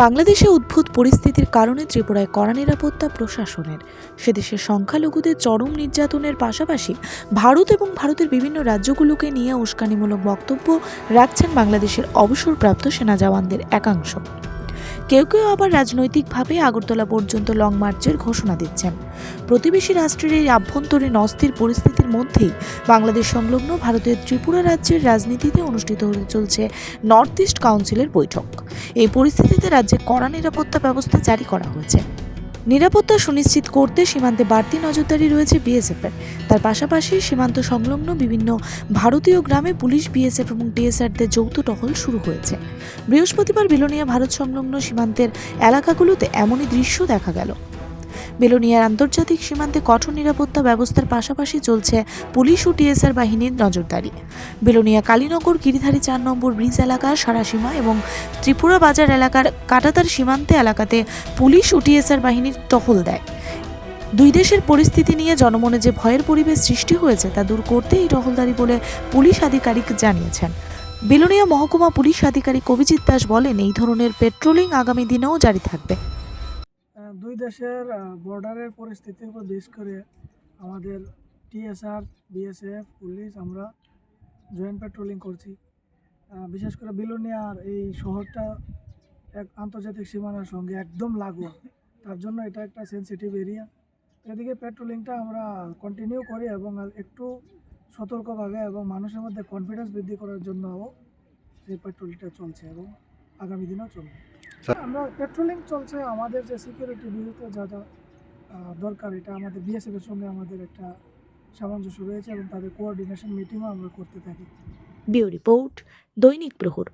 বাংলাদেশে উদ্ভূত পরিস্থিতির কারণে ত্রিপুরায় কড়া নিরাপত্তা প্রশাসনের। সেদেশের সংখ্যালঘুদের চরম নির্যাতনের পাশাপাশি ভারত এবং ভারতের বিভিন্ন রাজ্যগুলোকে নিয়ে উস্কানিমূলক বক্তব্য রাখছেন বাংলাদেশের অবসরপ্রাপ্ত সেনা জওয়ানদের একাংশ। কেউ কেউ আবার রাজনৈতিকভাবে আগরতলা পর্যন্ত লং মার্চের ঘোষণা দিচ্ছেন। প্রতিবেশী রাষ্ট্রের এই আভ্যন্তরীণ অস্থির পরিস্থিতির মধ্যেই বাংলাদেশ সংলগ্ন ভারতের ত্রিপুরা রাজ্যের রাজনীতিতে অনুষ্ঠিত হতে চলছে নর্থ ইস্ট কাউন্সিলের বৈঠক। এই পরিস্থিতিতে রাজ্যে কড়া নিরাপত্তা ব্যবস্থা জারি করা হয়েছে। নিরাপত্তা সুনিশ্চিত করতে সীমান্তে বাড়তি নজরদারি রয়েছে বিএসএফের। তার পাশাপাশি সীমান্ত সংলগ্ন বিভিন্ন ভারতীয় গ্রামে পুলিশ, বিএসএফ এবং ডিএসআরদের যৌথ টহল শুরু হয়েছে। বৃহস্পতিবার বিলোনিয়া ভারত সংলগ্ন সীমান্তের এলাকাগুলোতে এমনই দৃশ্য দেখা গেল। বেলোনিয়ার আন্তর্জাতিক সীমান্তে কঠোর নিরাপত্তা ব্যবস্থার পাশাপাশি চলছে পুলিশ ও টিএসআর বাহিনীর নজরদারি। বেলোনিয়া কালীনগর গিরিধারী চার নম্বর ব্রিজ এলাকার সারাসীমা এবং ত্রিপুরা বাজার এলাকার কাটাতার সীমান্তে এলাকাতে পুলিশ ও টিএসআর বাহিনীর টহল দেয়। দুই দেশের পরিস্থিতি নিয়ে জনমনে যে ভয়ের পরিবেশ সৃষ্টি হয়েছে তা দূর করতে এই টহলদারি বলে পুলিশ আধিকারিক জানিয়েছেন। বেলোনিয়া মহকুমা পুলিশ আধিকারিক অভিজিৎ দাস বলেন, এই ধরনের পেট্রোলিং আগামী দিনেও জারি থাকবে। দুই দেশের বর্ডারের পরিস্থিতির উপর বেশ করে আমাদের টিএসআর বিএসএফ পুলিশ আমরা জয়েন্ট পেট্রোলিং করছি। বিশেষ করে বিলোনিয়ার এই শহরটা এক আন্তর্জাতিক সীমানার সঙ্গে একদম লাগোয়া। তার জন্য এটা একটা সেনসিটিভ এরিয়া এদিকে পেট্রোলিংটা আমরা কন্টিনিউ করি এবং একটু সতর্কভাবে এবং মানুষের মধ্যে কনফিডেন্স বৃদ্ধি করার জন্য সেই পেট্রোলিংটা চলছে এবং আগামী দিনেও চলবে। আমরা পেট্রোলিং চলছে আমাদের যে সিকিউরিটি বিরুদ্ধে যা যা দরকার এটা আমাদের বিএসএফ এর সঙ্গে আমাদের একটা সামঞ্জস্য রয়েছে এবং তাদের কোঅর্ডিনেশন মিটিংও আমরা করতে থাকি। বিউ রিপোর্ট দৈনিক প্রহর।